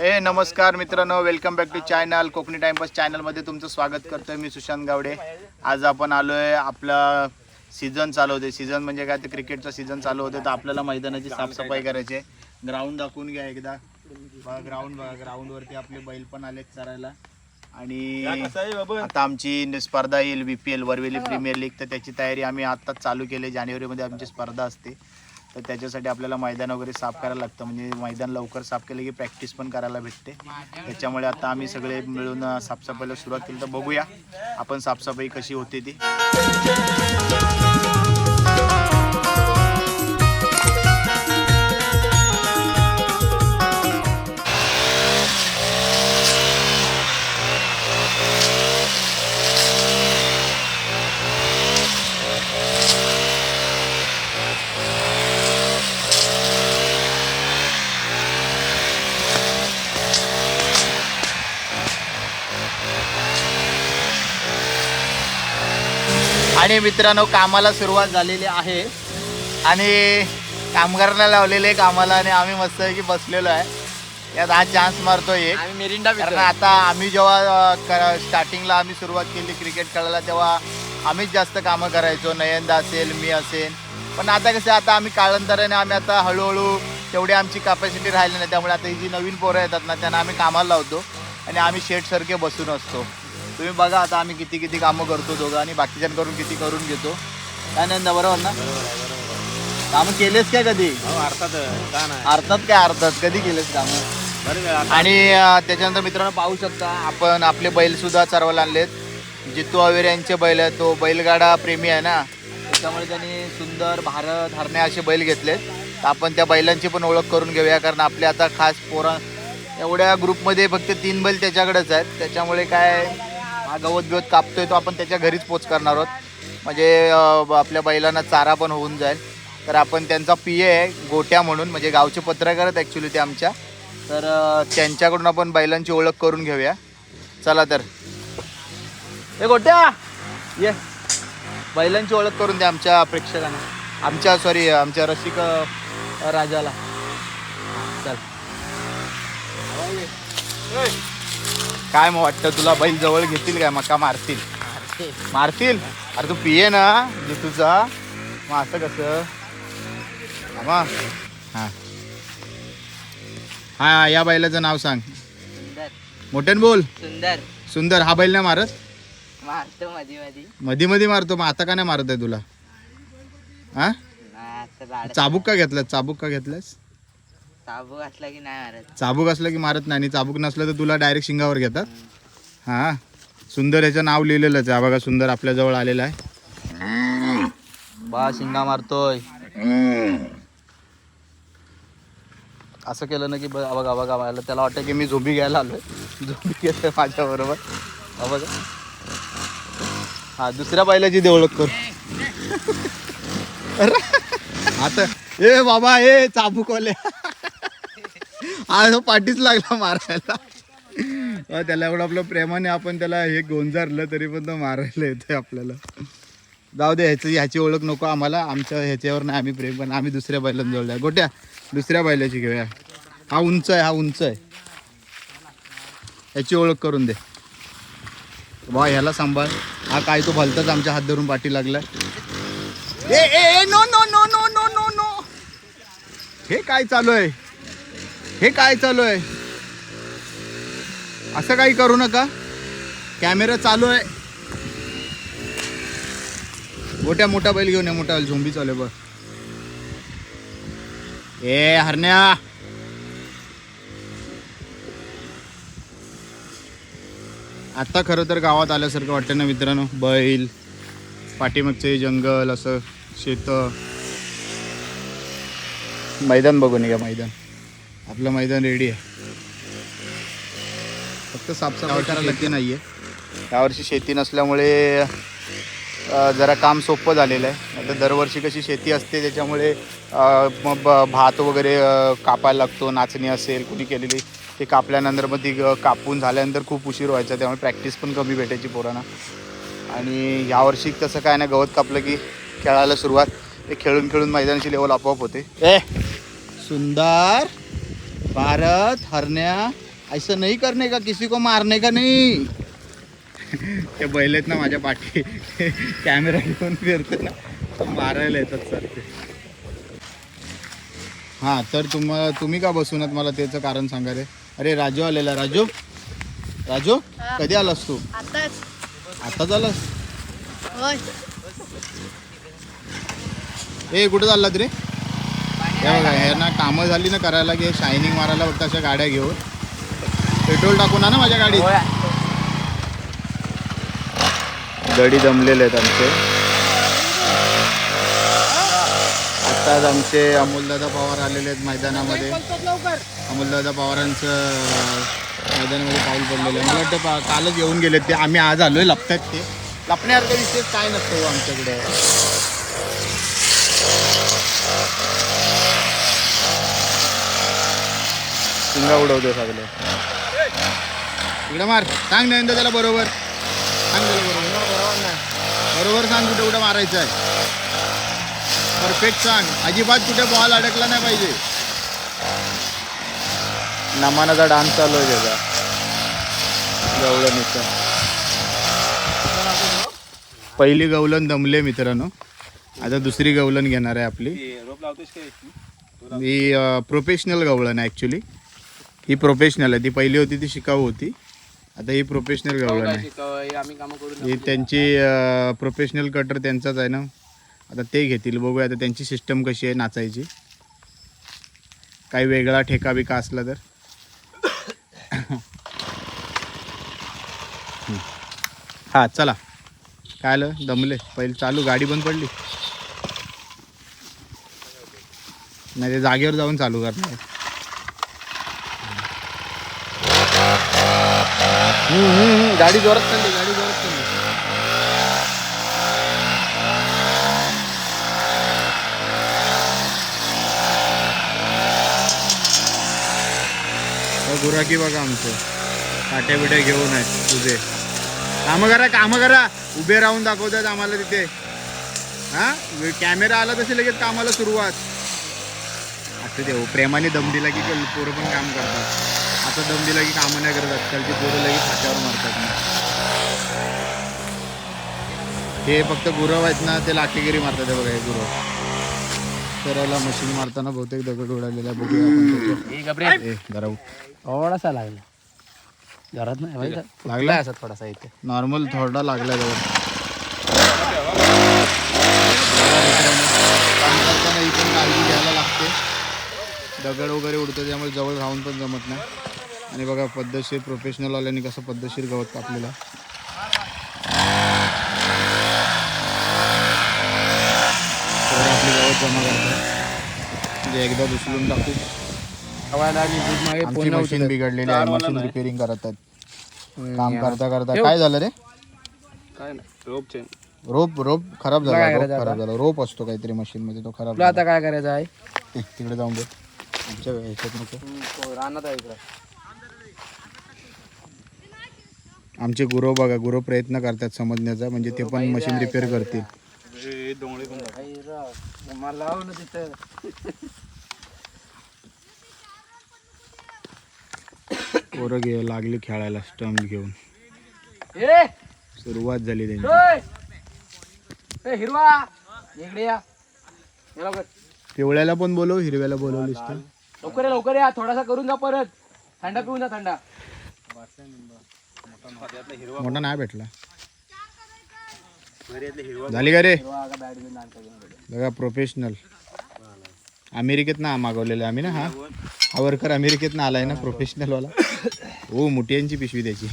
हे नमस्कार मित्रांनो. Welcome back to channel Konkani timepass चॅनलमध्ये तुमचं स्वागत करतोय मी सुशांत गावडे. आज आपण आलोय आपला सीझन चालू होते सीझन म्हणजे काय? ते क्रिकेटचा सीझन चालू होते तर आपल्याला मैदानाची साफसफाई करायची आहे. ग्राउंड दाखवून घ्या एकदा. बघा ग्राउंड बघा ग्राउंडवरती आपले बैल पण आलेत चरायला. आणि आता आमची स्पर्धा येईल B P L Varveli premier league तर त्याची तयारी आम्ही आत्ताच चालू केली. जानेवारीमध्ये आमची स्पर्धा असते. तर त्याच्यासाठी आपल्याला मैदान वगैरे साफ करायला लागतं. म्हणजे मैदान लवकर साफ केलं की प्रॅक्टिस पण करायला भेटते. त्याच्यामुळे आता आम्ही सगळे मिळून साफसफाईला सुरुवात केली. तर बघूया आपण साफसफाई कशी होते ती. आणि मित्रांनो कामाला सुरुवात झालेली आहे. आणि कामगारांना लावलेले कामाला आणि आम्ही मस्त की बसलेलो आहे. यात हा चान्स मारतो एक. मिरिंडा कारण आता आम्ही जेव्हा स्टार्टिंगला आम्ही सुरुवात केली क्रिकेट खेळायला तेव्हा आम्हीच जास्त कामं करायचो. नयनदा असेल मी असेल. पण आता कसं आता आम्ही कालांतराने आम्ही आता हळूहळू तेवढी आमची कॅपॅसिटी राहिली नाही. त्यामुळे आता ही जी नवीन पोरं येतात ना त्यांना आम्ही कामाला लावतो. आणि आम्ही शेटसारखे बसून असतो. तुम्ही बघा आता आम्ही किती किती कामं करतो दोघं आणि बाकीच्यांकडून किती करून घेतो. काय नंदा बरोबर ना? कामं केलेस काय कधी? अर्थात का नाही? अर्थात काय अर्थात? कधी केलेस कामं? आणि त्याच्यानंतर मित्रांनो पाहू शकता आपण आपले बैल सुद्धा चरवायला आणलेत. जितू अवेर यांचे बैल आहेत तो बैलगाडा प्रेमी आहे ना? त्याच्यामुळे त्यांनी सुंदर भारत हरणे असे बैल घेतलेत. तर आपण त्या बैलांची पण ओळख करून घेऊया कारण आपले आता खास पोरा एवढ्या ग्रुपमध्ये फक्त तीन बैल त्याच्याकडेच आहेत. त्याच्यामुळे काय हा गवत बिवत कापतोय तो आपण त्याच्या घरीच पोच करणार आहोत. म्हणजे आपल्या बैलांना चारा पण होऊन जाईल. तर आपण त्यांचा पी आहे गोट्या म्हणून म्हणजे गावचे पत्रकार आहेत ॲक्च्युली ते आमच्या. तर त्यांच्याकडून आपण बैलांची ओळख करून घेऊया. चला तर. ए गोट्या! ये. बैलांची ओळख करून द्या आमच्या प्रेक्षकांना. आमच्या सॉरी आमच्या रसिक राजाला. चल. काय मग वाटतं तुला बैल जवळ घेतील काय? मका मारतील. मारतील? अरे तू पिये ना जितूचा मग असं कसं? हां. हा या बैलाचं नाव सांग. सुंदर. मोठ्यान बोल. सुंदर. सुंदर. हा बैल नाही मारत? मारतो मध्ये मध्ये मधी मध्ये मारतो मग आता का नाही मारत आहे तुला? हा? चाबूक का घेतलास? चाबूक का घेतलास? साबू असला की नाही मारत. चाबूक असलं की मारत नाही आणि चाबूक नसलं तर तुला डायरेक्ट शिंगावर घेतात. हा. सुंदर याचं नाव लिहिलेलंच आहे. हा बघा सुंदर आपल्या जवळ आलेला आहे. बा शिंगा मारतोय. असं केलं ना की ब- बघा बघा मला त्याला वाटतं की मी झोंबी घ्यायला आलोय. झोंबी घेतोय माझ्या बरोबर. बघा. हा दुसऱ्या बैलाची दे ओळख करू. आता ए बाबा ए चाबूकवाले. हा पाठीच लागला मारायला. त्याला एवढं आपलं प्रेमाने आपण त्याला हे गोंजारलं तरी पण तो मारायला येतोय आपल्याला. जाऊ दे ह्याची ह्याची ओळख नको आम्हाला. आमच्या ह्याच्यावर नाही आम्ही प्रेम पण आम्ही दुसऱ्या बैलांना जोडल्या गोट्या दुसऱ्या बैलाची घेऊया. हा उंच आहे हा उंच आहे. ह्याची ओळख करून दे. बा ह्याला सांभाळ. हा काय तो भलताच आमच्या हात धरून पाठी लागलाय. ए ए ए, no no no no no no no. हे काय चालू आहे? हे काय चालू आहे? असं काही करू नका. कॅमेरा चालू आहे. मोठ्या मोठा बैल घेऊन ये मोठा बैल. झोंबी चालू आहे बघ. ए हरण्या. आता खरं तर गावात आल्यासारखं वाटतं ना मित्रांनो. बैल पाठीमागचे जंगल असं शेत. मैदान बघून या मैदान. आपलं मैदान रेडी आहे. फक्त साफसफाई करायला लागते नाही आहे यावर्षी शेती नसल्यामुळे जरा काम सोपं झालेलं आहे. आता दरवर्षी कशी शेती असते त्याच्यामुळे मग भात वगैरे कापायला लागतो नाचणी असेल कुणी केलेली ते कापल्यानंतर मग ती ग- कापून झाल्यानंतर खूप उशीर व्हायचा त्यामुळे प्रॅक्टिस पण कमी भेटायची पोरांना. आणि यावर्षी तसं काय नाही गवत कापलं की खेळायला सुरुवात. ते खेळून खेळून मैदानाची लेवल आपोआप होते. ए! सुंदर! भारत हरण्या ऐसा नाही करणे का? किसी को मारने का नाही? ते बैल आहेत ना माझ्या पाठी. कॅमेरा घेऊन फिरते ना. तर मारायला येतात सर ते हां तर तुम्हाला तुम्ही का बसून आहात? मला त्याचं कारण सांगा रे. अरे राजू आलेला. राजू? राजू कधी आलास तू? आताच. आताच आलास? ए कुठं चाललात रे? हे बघा हे ना कामं झाली ना करायला की शायनिंग मारायला फक्त अशा गाड्या घेऊन. पेट्रोल टाकून ना माझ्या गाडीत. गडी जमलेले आहेत आमचे. आत्ताच आमचे अमोलदादा पवार आलेले आहेत मैदानामध्ये. अमोलदादा पवारांचं मैदानामध्ये पाऊल पडलेलं आहे. मला वाटतं पा- कालच येऊन गेलेत ते. आम्ही आज आलोय लपतात ते. लपण्यासारखं विशेष काय नसतं हो आमच्याकडे. शिंगा उडवतो सगळे. इकडे मार. सांग नंदा त्याला बरोबर. सांग त्याला बरोबर. बरोबर नाही सांग कुठे कुठे मारायचं आहे परफेक्ट सांग. अजिबात कुठे बॉल अडकला नाही पाहिजे. नमानाचा डान्स चालू आहे त्याचा. गवळणीचा पहिली गवलन दमले मित्रांनो. आता दुसरी गवलन घेणार आहे आपली. ही प्रोफेशनल गवळण आहे ॲक्च्युली ही प्रोफेशनल आहे. ती पहिली होती ती शिकाऊ होती. आता ही प्रोफेशनल गवळण आहे आम्ही काम करून ही त्यांची प्रोफेशनल कटर त्यांचाच आहे ना. आता ते घेतील. बघूया आता त्यांची सिस्टम कशी आहे नाचायची. काही वेगळा ठेका बिका असला तर. हा चला. काय आलं? दमले. पहिले चालू. गाडी बंद पडली. नाही ते जागेवर जाऊन चालू करणार. गाडी जोरात चालली गाडी जोरात चालली. हो, गुराकी बघा आमचं. काट्या बिट्या घेऊन आहेत तुझे. कामं करा कामं करा. उभे राहून दाखवतात आम्हाला तिथे. हा? कॅमेरा आला तशी लगेच कामाला सुरुवात. असं देऊ प्रेमाने दम दिला की पोरं पण काम करतात. आता दम दिला की कामं नाही करत आजकालची पोरं लगेच फाट्यावर मारतात. हे फक्त गुरव आहेत ना ते लाठीगिरी मारतात हे बघा हे गुरव करायला मशीन मारताना बहुतेक दगड उडालेला. बघूया जरा. थोडासा लागला घरात नाही? लागला असा थोडासा इथे नॉर्मल थोडा लागला जवळ काम करताना इथून काळजी घ्यायला लागते दगड वगैरे उडतं त्यामुळे जवळ राहून पण जमत नाही. आणि बघा पद्धतशीर प्रोफेशनलवाल्यांनी कसं पद्धतशीर गवत कापलेलं आहे. पोरं आपली गवत जमा करतात म्हणजे एकदा उचलून टाकू. आमची मशीन बिघडलेली आहे मशीन रिपेअरिंग करत आहेत. काम करता करता काय झालं रे? काय नाही रोप चेन रोप रोप खराब झाला रोप खराब झाला. रोप असतो काहीतरी मशीन मध्ये तो खराब आता काय करायचं आहे? तिकडे जाऊन दे आमच्या ह्याच्यात नको. रानात आहे इकडं. आमचे गुरु बघा गुरु प्रयत्न करतात समजण्याचा म्हणजे ते पण मशीन रिपेअर करतील. पोरं घे लागली खेळायला स्टंप घेऊन. ए! सुरुवात झाली त्यांची. हिरवा! पिवळ्याला पण बोलव हिरव्याला बोलवलीस तर लवकर या लवकर या. थोडासा करून जा परत. थंडा पिऊन जा थंडा. मोठा नाही भेटला. झाली का रे. बघा प्रोफेशनल अमेरिकेत ना मागवलेला आम्ही ना हा? हा वर्कर अमेरिकेत ना आलाय ना प्रोफेशनल वाला. हो मोठ्यांची पिशवी त्याची.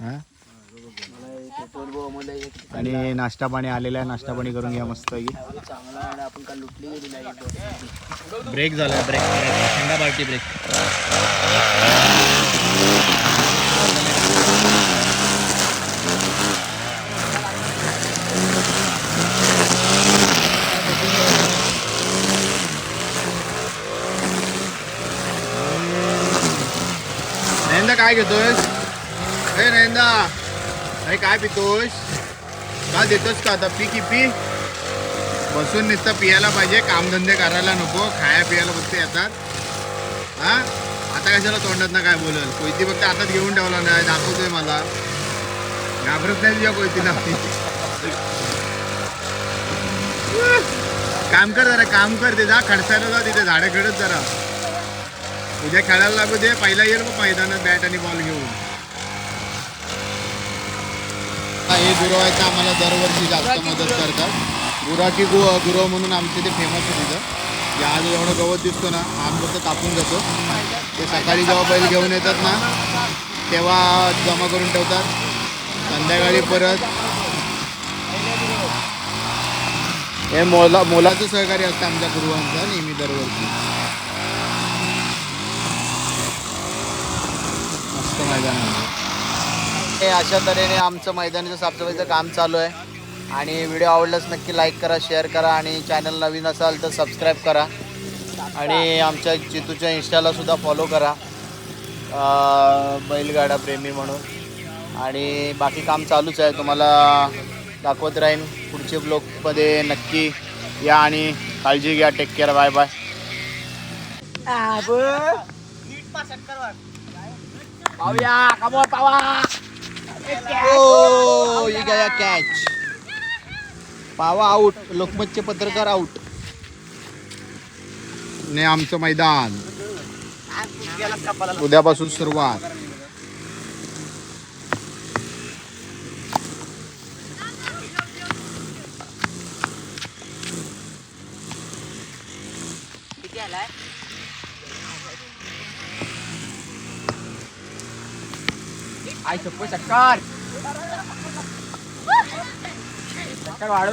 हा? आणि नाश्ता पाणी आलेला आहे. नाश्ता पाणी करून घ्या मस्त चांगला आणि आपण ब्रेक झाला ब्रेक थंडा पार्टी ब्रेक काय घेतोयस? हे नयंदा. अरे काय पितोस? का देतोस का आता? पी की पी? बसून नुसतं पियाला पाहिजे कामधंदे करायला नको खाया पियाला फक्त येतात. हा? आता कशाला तोंडात ना काय बोलल? कोयती फक्त हातात घेऊन ठेवला नाही दाखवतोय मला. घाबरत नाही तुझ्या कोयतीला. काम कर जरा काम कर ते जा खडसायला जा तिथे झाडं खडत जरा. उद्या खेळायला लागू दे पहिला येईल मग मैदानात बॅट आणि बॉल घेऊन. हे गुरवायचं आम्हाला दरवर्षी जास्त मदत करतात. गुराकी गु गुरव म्हणून आमचे ते फेमस आहे तिथं. जे आज एवढं गवत दिसतो ना आम फक्त कापून जातो. ते सकाळी जेव्हा बैल घेऊन येतात ना तेव्हा जमा करून ठेवतात. संध्याकाळी परत. हे मोला मोलाचं सहकार्य असतं आमच्या गुरुवांचं नेहमी दरवर्षी. मस्त मैदान आहे. हे अशा तऱ्हेने आमचं मैदानाचं साफसफाईचं काम चालू आहे. आणि व्हिडिओ आवडल्यास नक्की लाईक करा शेअर करा आणि चॅनल नवीन असाल तर सबस्क्राईब करा. आणि आमच्या चितूच्या इंस्टाला सुद्धा फॉलो करा. बैलगाडा प्रेमी म्हणून. आणि बाकी काम चालूच आहे. तुम्हाला दाखवत राहीन. पुढचे ब्लॉगमध्ये नक्की या आणि काळजी घ्या. टेक केअर बाय बाय पावा. ओ ये गया कॅच पावा आउट लोकमतचे पत्रकार आउट ने आमचं मैदान. उद्यापासून सुरुवात. आई चप्पल चक्कर चक्कर वाढ